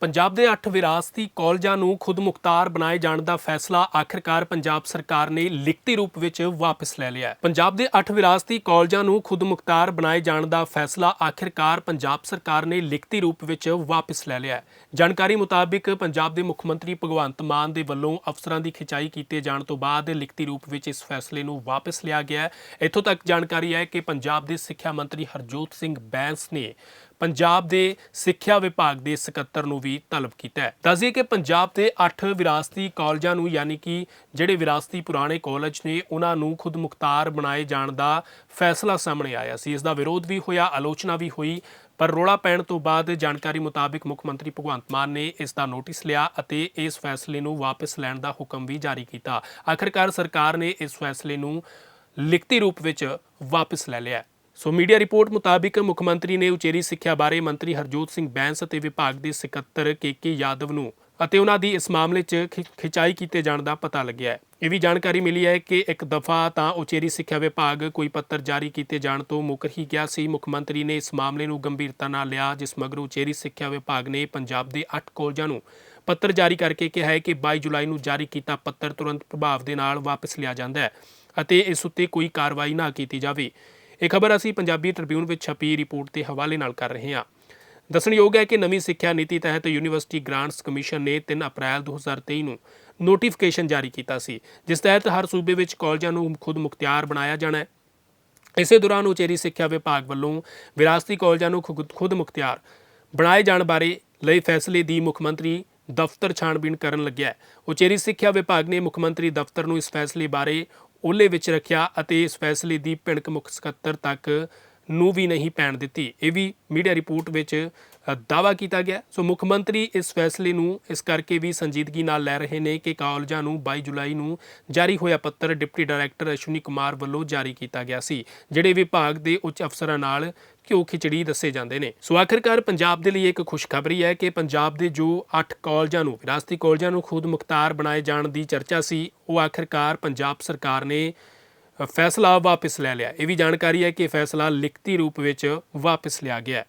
ਪੰਜਾਬ ਦੇ 8 ਵਿਰਾਸਤੀ ਕਾਲਜਾਂ ਨੂੰ ਖੁਦ ਮੁਖਤਾਰ ਬਣਾਏ ਜਾਣ ਦਾ ਫੈਸਲਾ ਆਖਿਰਕਾਰ ਪੰਜਾਬ ਸਰਕਾਰ ਨੇ ਲਿਖਤੀ ਰੂਪ ਵਿੱਚ ਵਾਪਸ ਲੈ ਲਿਆ ਹੈ। ਪੰਜਾਬ ਦੇ 8 ਵਿਰਾਸਤੀ ਕਾਲਜਾਂ ਨੂੰ ਖੁਦ ਮੁਖਤਾਰ ਬਣਾਏ ਜਾਣ ਦਾ ਫੈਸਲਾ ਆਖਿਰਕਾਰ ਪੰਜਾਬ ਸਰਕਾਰ ਨੇ ਲਿਖਤੀ ਰੂਪ ਵਿੱਚ ਵਾਪਸ ਲੈ ਲਿਆ ਹੈ। ਜਾਣਕਾਰੀ ਮੁਤਾਬਿਕ ਪੰਜਾਬ ਦੇ ਮੁੱਖ ਮੰਤਰੀ ਭਗਵੰਤ ਮਾਨ ਦੇ ਵੱਲੋਂ ਅਫਸਰਾਂ ਦੀ ਖਿਚਾਈ ਕੀਤੇ ਜਾਣ ਤੋਂ ਬਾਅਦ ਲਿਖਤੀ ਰੂਪ ਵਿੱਚ ਇਸ ਫੈਸਲੇ ਨੂੰ ਵਾਪਸ ਲਿਆ ਗਿਆ ਹੈ। ਇੱਥੋਂ ਤੱਕ ਜਾਣਕਾਰੀ ਹੈ ਕਿ ਪੰਜਾਬ ਦੇ ਸਿੱਖਿਆ ਮੰਤਰੀ ਹਰਜੋਤ ਸਿੰਘ ਬੈਂਸ ਨੇ ਪੰਜਾਬ ਦੇ ਸਿੱਖਿਆ ਵਿਭਾਗ ਦੇ ਸਕੱਤਰ ਨੂੰ ਵੀ ਤਲਬ ਕੀਤਾ ਹੈ। ਦੱਸਦੀਏ ਕਿ ਪੰਜਾਬ ਦੇ 8 ਵਿਰਾਸਤੀ ਕਾਲਜਾਂ ਨੂੰ ਯਾਨੀ ਕਿ ਜਿਹੜੇ ਵਿਰਾਸਤੀ ਪੁਰਾਣੇ ਕਾਲਜ ਨੇ, ਉਹਨਾਂ ਨੂੰ ਖੁਦ ਮੁਖਤਾਰ ਬਣਾਏ ਜਾਣ ਦਾ ਫੈਸਲਾ ਸਾਹਮਣੇ ਆਇਆ ਸੀ। ਇਸ ਦਾ ਵਿਰੋਧ ਵੀ ਹੋਇਆ, ਆਲੋਚਨਾ ਵੀ ਹੋਈ, ਪਰ ਰੋਲਾ ਪੈਣ ਤੋਂ ਬਾਅਦ ਜਾਣਕਾਰੀ ਮੁਤਾਬਿਕ ਮੁੱਖ ਮੰਤਰੀ ਭਗਵੰਤ ਮਾਨ ਨੇ ਇਸ ਦਾ ਨੋਟਿਸ ਲਿਆ ਅਤੇ ਇਸ ਫੈਸਲੇ ਨੂੰ ਵਾਪਸ ਲੈਣ ਦਾ ਹੁਕਮ ਵੀ ਜਾਰੀ ਕੀਤਾ। ਆਖਰਕਾਰ ਸਰਕਾਰ ਨੇ ਇਸ ਫੈਸਲੇ ਨੂੰ ਲਿਖਤੀ ਰੂਪ ਵਿੱਚ ਵਾਪਸ ਲੈ ਲਿਆ ਸੋ ਮੀਡੀਆ ਰਿਪੋਰਟ ਮੁਤਾਬਿਕ ਮੁੱਖ ਮੰਤਰੀ ਨੇ ਉਚੇਰੀ ਸਿੱਖਿਆ ਬਾਰੇ ਮੰਤਰੀ ਹਰਜੋਤ ਸਿੰਘ ਬੈਂਸ ਅਤੇ ਵਿਭਾਗ ਦੇ ਸਕੱਤਰ ਕੇਕੇ ਯਾਦਵ ਨੂੰ ਅਤੇ ਉਹਨਾਂ ਦੀ ਇਸ ਮਾਮਲੇ 'ਚ ਖਿ- ਖਿਚਾਈ ਕੀਤੇ ਜਾਣ ਦਾ ਪਤਾ ਲੱਗਿਆ ਹੈ। ਇਹ ਵੀ ਜਾਣਕਾਰੀ ਮਿਲੀ ਹੈ ਕਿ ਇੱਕ ਦਫਾ ਤਾਂ ਉਚੇਰੀ ਸਿੱਖਿਆ ਵਿਭਾਗ ਕੋਈ ਪੱਤਰ ਜਾਰੀ ਕੀਤੇ ਜਾਣ ਤੋਂ ਮੁੱਕਰ ਹੀ ਗਿਆ ਸੀ। ਮੁੱਖ ਮੰਤਰੀ ਨੇ ਇਸ ਮਾਮਲੇ ਨੂੰ ਗੰਭੀਰਤਾ ਨਾਲ ਲਿਆ, ਜਿਸ ਮਗਰੋਂ ਉਚੇਰੀ ਸਿੱਖਿਆ ਵਿਭਾਗ ਨੇ ਪੰਜਾਬ ਦੇ 8 ਕਾਲਜਾਂ ਨੂੰ ਪੱਤਰ ਜਾਰੀ ਕਰਕੇ ਕਿਹਾ ਹੈ ਕਿ 22 ਜੁਲਾਈ ਨੂੰ ਜਾਰੀ ਕੀਤਾ ਪੱਤਰ ਤੁਰੰਤ ਪ੍ਰਭਾਵ ਦੇ ਨਾਲ ਵਾਪਸ ਲਿਆ ਜਾਂਦਾ ਹੈ ਅਤੇ ਇਸ ਉੱਤੇ ਕੋਈ ਕਾਰਵਾਈ ਨਾ ਕੀਤੀ ਜਾਵੇ। ਇਹ ਖਬਰ ਅਸੀਂ ਪੰਜਾਬੀ ਟ੍ਰਿਬਿਊਨ ਵਿੱਚ ਛਪੀ ਰਿਪੋਰਟ ਦੇ ਹਵਾਲੇ ਨਾਲ ਕਰ ਰਹੇ ਹਾਂ। ਦੱਸਣਯੋਗ ਹੈ ਕਿ ਨਵੀਂ ਸਿੱਖਿਆ ਨੀਤੀ ਤਹਿਤ ਯੂਨੀਵਰਸਿਟੀ ਗ੍ਰਾਂਟਸ ਕਮਿਸ਼ਨ ਨੇ 3 ਅਪ੍ਰੈਲ 2023 ਨੂੰ ਨੋਟੀਫਿਕੇਸ਼ਨ ਜਾਰੀ ਕੀਤਾ ਸੀ, ਜਿਸ ਤਹਿਤ ਹਰ ਸੂਬੇ ਵਿੱਚ ਕਾਲਜਾਂ ਨੂੰ ਖੁਦ ਮੁਖਤਿਆਰ ਬਣਾਇਆ ਜਾਣਾ ਹੈ। ਇਸੇ ਦੌਰਾਨ ਉਚੇਰੀ ਸਿੱਖਿਆ ਵਿਭਾਗ ਵੱਲੋਂ ਵਿਰਾਸਤੀ ਕਾਲਜਾਂ ਨੂੰ ਖੁਦ ਖੁਦ ਮੁਖਤਿਆਰ ਬਣਾਏ ਜਾਣ ਬਾਰੇ ਲਈ ਫੈਸਲੇ ਦੀ ਮੁੱਖ ਮੰਤਰੀ ਦਫ਼ਤਰ ਛਾਣਬੀਣ ਕਰਨ ਲੱਗਿਆ ਉਚੇਰੀ ਸਿੱਖਿਆ ਵਿਭਾਗ ਨੇ ਮੁੱਖ ਮੰਤਰੀ ਦਫ਼ਤਰ ਨੂੰ ਇਸ ਫੈਸਲੇ ਬਾਰੇ ਓਲੇ ਵਿੱਚ ਰੱਖਿਆ ਅਤੇ ਇਸ ਫੈਸਲੇ ਦੀ ਭਿਣਕ ਮੁੱਖ ਸਕੱਤਰ ਤੱਕ ਨੂੰ ਵੀ ਨਹੀਂ ਪੈਣ ਦਿੱਤੀ। ਇਹ ਵੀ ਮੀਡੀਆ ਰਿਪੋਰਟ ਵਿੱਚ ਅ, ਦਾਅਵਾ ਕੀਤਾ ਗਿਆ। ਸੋ ਮੁੱਖ ਮੰਤਰੀ ਇਸ ਫੈਸਲੇ ਨੂੰ ਇਸ ਕਰਕੇ ਵੀ ਸੰਜੀਦਗੀ ਨਾਲ ਲੈ ਰਹੇ ਨੇ ਕਿ ਕਾਲਜਾਂ ਨੂੰ 22 ਜੁਲਾਈ ਨੂੰ ਜਾਰੀ ਹੋਇਆ ਪੱਤਰ ਡਿਪਟੀ ਡਾਇਰੈਕਟਰ ਅਸ਼ਵਨੀ ਕੁਮਾਰ ਵੱਲੋਂ ਜਾਰੀ ਕੀਤਾ ਗਿਆ ਸੀ ਜਿਹੜੇ ਵਿਭਾਗ ਦੇ ਉੱਚ ਅਫਸਰਾਂ ਨਾਲ ਘਿਓ ਖਿਚੜੀ ਦੱਸੇ ਜਾਂਦੇ ਨੇ। ਸੋ ਆਖਿਰਕਾਰ ਪੰਜਾਬ ਦੇ ਲਈ ਇੱਕ ਖੁਸ਼ਖਬਰੀ ਹੈ ਕਿ ਪੰਜਾਬ ਦੇ ਜੋ 8 ਕਾਲਜਾਂ ਨੂੰ ਵਿਰਾਸਤੀ ਕਾਲਜਾਂ ਨੂੰ ਖੁਦ ਮੁਖਤਾਰ ਬਣਾਏ ਜਾਣ ਦੀ ਚਰਚਾ ਸੀ ਉਹ ਆਖਿਰਕਾਰ ਪੰਜਾਬ ਸਰਕਾਰ ਨੇ ਫੈਸਲਾ ਵਾਪਸ ਲੈ ਲਿਆ। ਇਹ ਵੀ ਜਾਣਕਾਰੀ ਹੈ ਕਿ ਫੈਸਲਾ ਲਿਖਤੀ ਰੂਪ ਵਿੱਚ ਵਾਪਸ ਲਿਆ ਗਿਆ